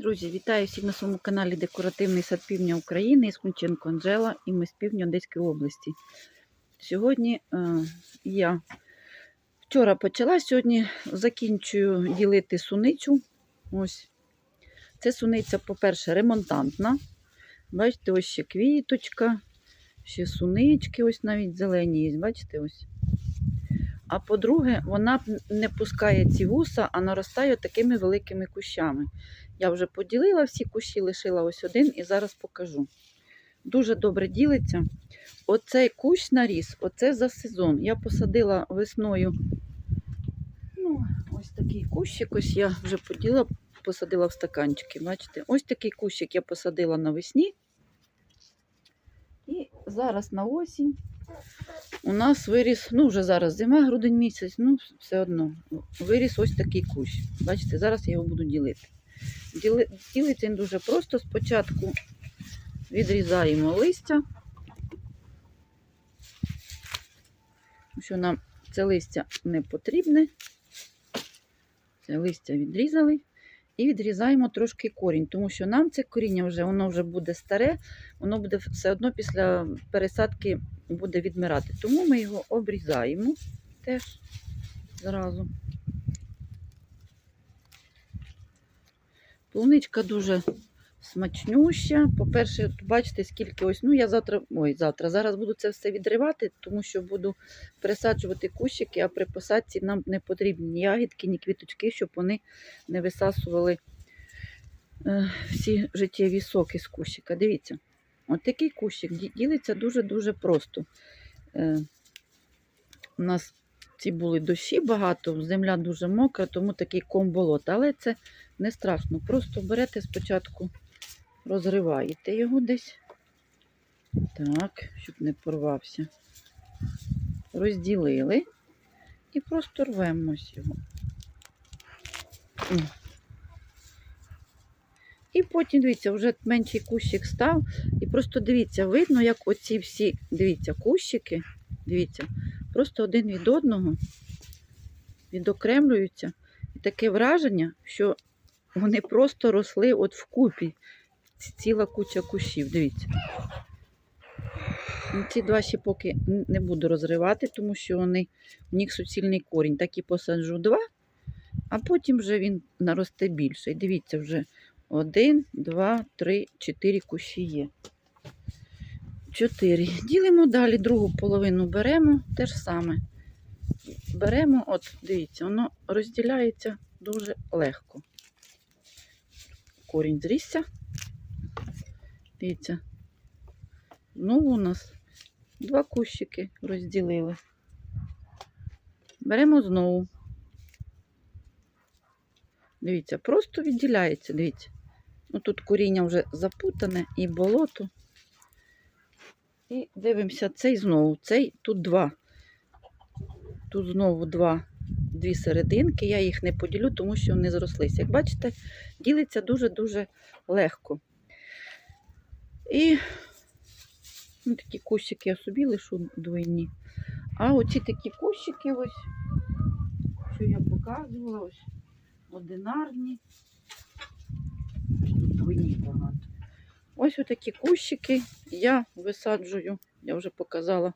Друзі, вітаю всіх на своєму каналі Декоративний сад Півдня України із Кунченко Анжела і ми з півдня Одеської області. Сьогодні е, я вчора почала, сьогодні закінчую ділити суницю. Ось. Це суниця, по-перше, ремонтантна. Бачите, ось ще квіточка, ще сунички, ось навіть зелені є. Бачите, ось. А по-друге, вона не пускає ці вуса, а наростає такими великими кущами. Я вже поділила всі кущі, лишила ось один і зараз покажу. Дуже добре ділиться. Оцей кущ наріс, оце за сезон. Я посадила весною. Ну, ось такий кущик, ось я вже поділила, посадила в стаканчики. Бачите? Ось такий кущик я посадила навесні. І зараз на осінь у нас виріс, ну вже зараз зима, грудень місяць, ну все одно. Виріс ось такий кущ. Бачите, зараз я його буду ділити. Діли- Ділиться він дуже просто. Спочатку відрізаємо листя. Що нам це листя не потрібне. Це листя відрізали. І відрізаємо трошки корінь, тому що нам це коріння вже воно вже буде старе, воно буде все одно після пересадки буде відмирати. Тому ми його обрізаємо теж зразу. Полуничка дуже смачнюща. По-перше, бачите, скільки ось, ну я завтра, ой, завтра, зараз буду це все відривати, тому що буду пересаджувати кущики, а при посадці нам не потрібні ні ягідки, ні квіточки, щоб вони не висасували е, всі життєві соки з кущика. Дивіться, от такий кущик ділиться дуже-дуже просто. Е, у нас ці були дощі багато, земля дуже мокра, тому такий ком болота. Але це не страшно. Просто берете спочатку, розриваєте його десь. Так, щоб не порвався. Розділили і просто рвемось його. І потім, дивіться, вже менший кущик став. І просто дивіться, видно, як оці всі, дивіться, кущики, дивіться, просто один від одного відокремлюються. І таке враження, що вони просто росли от вкупі. Ці- Ціла куча кущів, дивіться. Ну, Ці два ще поки не буду розривати, тому що вони, у них суцільний корінь. Так і посаджу два, а потім вже він наросте більше. І дивіться, вже один, два, три, чотири кущі є. Чотири. Ділимо далі, другу половину беремо те ж саме. Беремо, от дивіться, воно розділяється дуже легко. Корінь зрісся. Дивіться. Знову у нас два кущики розділили. Беремо знову. Дивіться, просто відділяється, дивіться. Ну, тут коріння вже запутане і болото. І дивимося, цей знову. Цей тут два. Тут знову два, дві серединки. Я їх не поділю, тому що вони зрослися. Як бачите, ділиться дуже-дуже легко. І ну, такі кущики я собі лишу двойні. А оці такі кущики, ось, що я показувала, ось одинарні. Тут двойні багато. Ось отакі кущики я висаджую, я вже показала,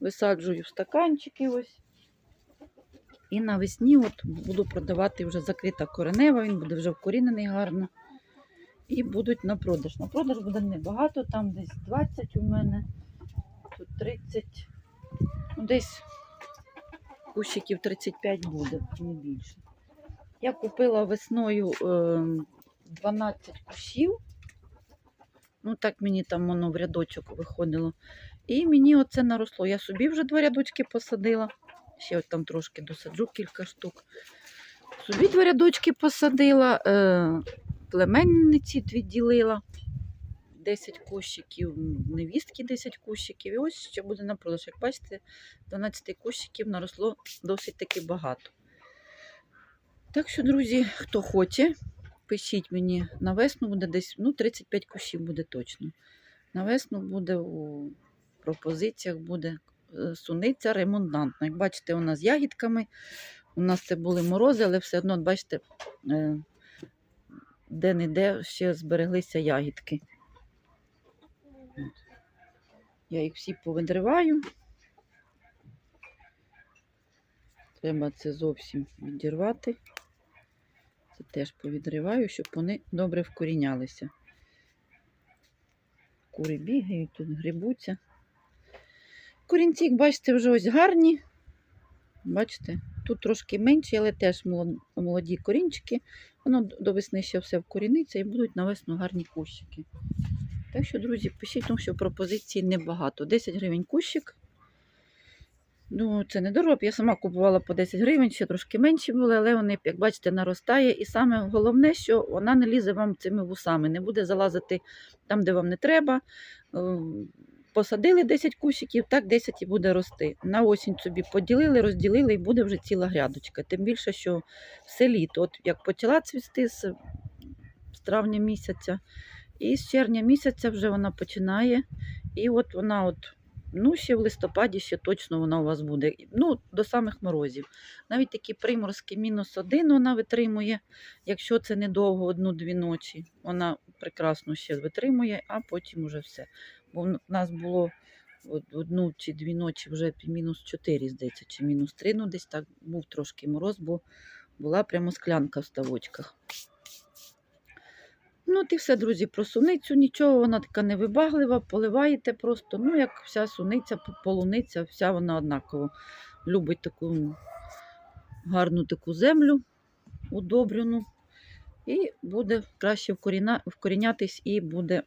висаджую в стаканчики ось. І навесні от буду продавати вже закрита коренева, він буде вже вкорінений гарно. І будуть на продаж. На продаж буде небагато, там десь 20 у мене, тут 30, ну десь кущиків 35 буде, не більше. Я купила весною е, 12 кущів. Ну, так мені там воно в рядочок виходило. І мені оце наросло. Я собі вже два рядочки посадила. Ще от там трошки досаджу кілька штук. Собі два рядочки посадила, е, племенниці дві ділила. 10 кущиків, невістки 10 кущиків. І ось ще буде на продаж. Як бачите, 12 кущиків наросло досить таки багато. Так що, друзі, хто хоче, пишіть мені на весну буде десь ну, 35 кущів буде точно. На весну буде у пропозиціях буде е, суниця ремонтантна. Як бачите, вона з ягідками. У нас це були морози, але все одно, бачите, е, де-не-де ще збереглися ягідки. Я їх всі повидриваю. Треба це зовсім відірвати. Це теж повідриваю, щоб вони добре вкорінялися. Кури бігають, тут грибуться. Корінці, як бачите, вже ось гарні. Бачите, тут трошки менші, але теж молоді корінчики. Воно до весни ще все вкоріниться і будуть на весну гарні кущики. Так що, друзі, пишіть, тому що пропозицій небагато. 10 гривень кущик. Ну, це не дорого. Я сама купувала по 10 гривень, ще трошки менші були, але вони, як бачите, наростає. І саме головне, що вона не лізе вам цими вусами, не буде залазити там, де вам не треба. Посадили 10 кущиків, так 10 і буде рости. На осінь собі поділили, розділили і буде вже ціла грядочка. Тим більше, що все літо, от як почала цвісти з, з травня місяця, і з червня місяця вже вона починає. І от вона, от, ну ще в листопаді ще точно вона у вас буде. Ну, до самих морозів. Навіть такі приморозки мінус один вона витримує. Якщо це недовго, одну-дві ночі, вона прекрасно ще витримує, а потім уже все. Бо в нас було одну чи дві ночі вже мінус 4, здається, чи мінус 3, ну десь так був трошки мороз, бо була прямо склянка в ставочках. Ну, і все, друзі, про суницю. Нічого, вона така невибаглива, поливаєте просто, ну, як вся суниця, полуниця, вся вона однаково. Любить таку гарну таку землю удобрюну, і буде краще вкорінятись і буде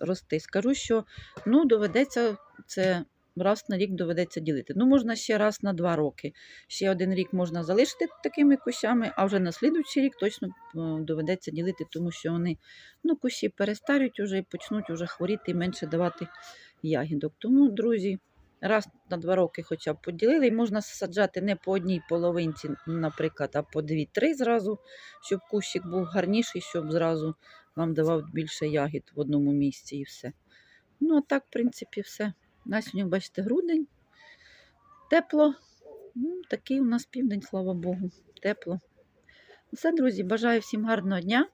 рости. Скажу, що ну, доведеться це раз на рік доведеться ділити. Ну, можна ще раз на два роки. Ще один рік можна залишити такими кущами, а вже на слідуючий рік точно е, доведеться ділити, тому що вони ну, кущі перестарють уже і почнуть уже хворіти і менше давати ягідок. Тому, друзі, раз на два роки хоча б поділили, і можна саджати не по одній половинці, наприклад, а по дві-три зразу, щоб кущик був гарніший, щоб зразу вам давав більше ягід в одному місці і все. Ну, а так, в принципі, все. На сьогодні, бачите, грудень. Тепло. Ну, такий у нас південь, слава Богу. Тепло. Все, друзі, бажаю всім гарного дня.